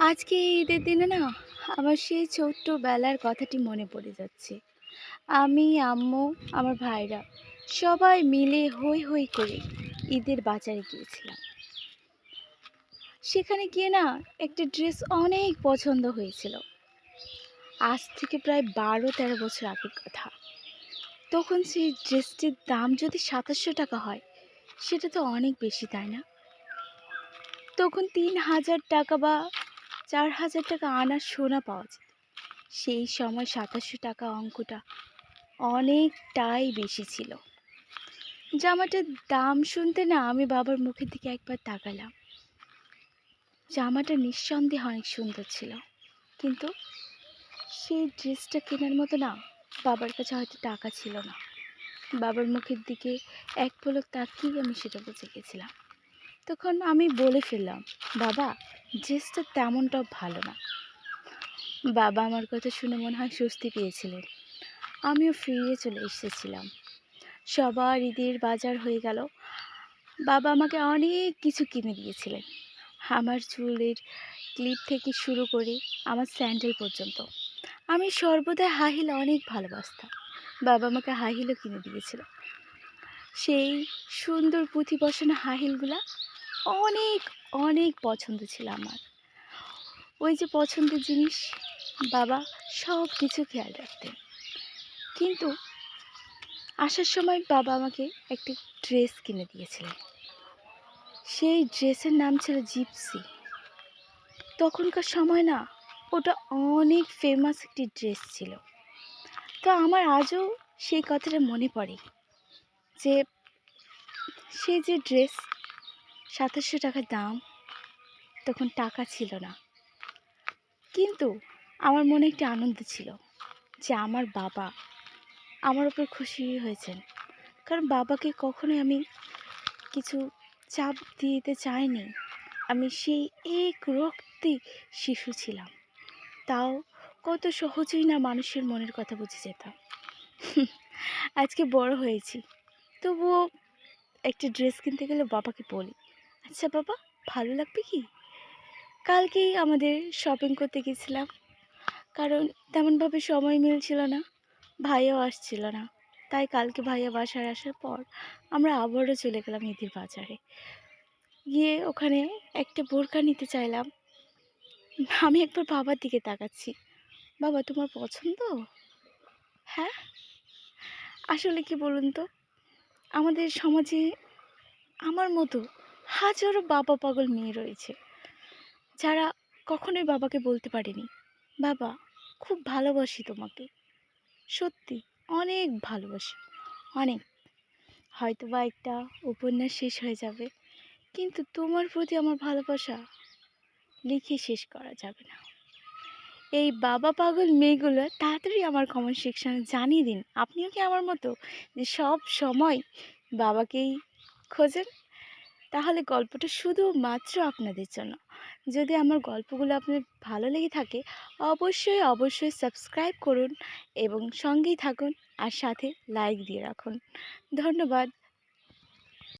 আজকে এই ঈদের দিনে না আমার সেই ছোট্টবেলার কথাটি মনে পড়ে যাচ্ছে। আমি, আম্মু, আমার ভাইরা সবাই মিলে হই হই করে ঈদের বাজারে গিয়েছিলাম। সেখানে গিয়ে না একটা ড্রেস অনেক পছন্দ হয়েছিল। আজ থেকে প্রায় বারো তেরো বছর আগের কথা। তখন সেই ড্রেসটির দাম যদি সাতাশশো টাকা হয়, সেটা তো অনেক বেশি, তাই না? তখন তিন হাজার টাকা বা চার হাজার টাকা আনার সোনা পাওয়া যেত। সেই সময় সাতাশশো টাকা অঙ্কটা অনেকটাই বেশি ছিল। জামাটার দাম শুনতে না আমি বাবার মুখের দিকে একবার তাকালাম। জামাটা নিঃসন্দেহে অনেক সুন্দর ছিল। কিন্তু সেই ড্রেসটা কেনার মতো না, বাবার কাছে হয়তো টাকা ছিল না। বাবার মুখের দিকে এক পলক তাকিয়ে আমি সেটা বুঝে গেছিলাম। তখন আমি বলে ফেললাম, বাবা ড্রেসটা তেমনটাও ভালো না। বাবা আমার কথা শুনে মনে হয় স্বস্তি পেয়েছিলেন। আমিও ফিরিয়ে চলে এসেছিলাম। সবার ঈদের বাজার হয়ে গেল। বাবা আমাকে অনেক কিছু কিনে দিয়েছিলেন। আমার চুলের ক্লিপ থেকে শুরু করে আমার স্যান্ডেল পর্যন্ত। আমি সর্বদা হাহিল অনেক ভালোবাসতাম। বাবা আমাকে হাহিলও কিনে দিয়েছিল। সেই সুন্দর পুঁথি বসানো হাই হিলগুলা অনেক অনেক পছন্দ ছিল আমার। ওই যে পছন্দের জিনিস, বাবা সব কিছু খেয়াল রাখতেন। কিন্তু আসার সময় বাবা আমাকে একটি ড্রেস কিনে দিয়েছিলেন। সেই ড্রেসের নাম ছিল জিপসি। তখনকার সময় না, ওটা অনেক ফেমাস একটি ড্রেস ছিল। তো আমার আজও সেই কথাটা মনে পড়ে যে, সে যে ড্রেস সাতাশশো টাকা দাম, তখন টাকা ছিল না। কিন্তু আমার মনে একটি আনন্দ ছিল যে আমার বাবা আমার উপর খুশি হয়েছেন। কারণ বাবাকে কখনোই আমি কিছু চাপ দিতে চাইনি। আমি সেই এক রক্তি শিশু ছিলাম। তাও কত সহজেই না মানুষের মনের কথা বুঝে যেতাম। আজকে বড় হয়েছি, তবুও একটা ড্রেস কিনতে গেলে বাবাকে বলি আচ্ছা বাবা, ভালো লাগবে কি? কালকেই আমাদের শপিং করতে গেছিলাম। কারণ তেমনভাবে সময় মিলছিল না, ভাইয়াও আসছিল না। তাই কালকে ভাইয়া বাসায় আসার পর আমরা আবারও চলে গেলাম ঈদের বাজারে। গিয়ে ওখানে একটা বোরকা নিতে চাইলাম। আমি একবার বাবার দিকে তাকাচ্ছি। বাবা, তোমার পছন্দ? হ্যাঁ? আসলে কি বলুন তো? আমাদের সমাজে আমার মতো হাজারো বাবা পাগল মেয়ে রয়েছে। যারা কখনোই বাবাকে বলতে পারেনি। বাবা খুব ভালোবাসি তোমাকে। সত্যি অনেক ভালোবাসি। অনেক। হয়তো বা একটা উপন্যাস শেষ হয়ে যাবে, কিন্তু তোমার প্রতি আমার ভালোবাসা লিখে শেষ করা যাবে না। এই বাবা পাগল মেয়েগুলো তাড়াতাড়ি আমার কমেন্ট সেকশানে জানিয়ে দিন। আপনিও কি আমার মতো যে সব সময় বাবাকেই খোঁজেন? তাহলে গল্পটা শুধু মাত্র আপনাদের জন্য। যদি আমার গল্পগুলো আপনার ভালো লেগে থাকে, অবশ্যই অবশ্যই সাবস্ক্রাইব করুন এবং সঙ্গেই থাকুন আর সাথে লাইক দিয়ে রাখুন। ধন্যবাদ।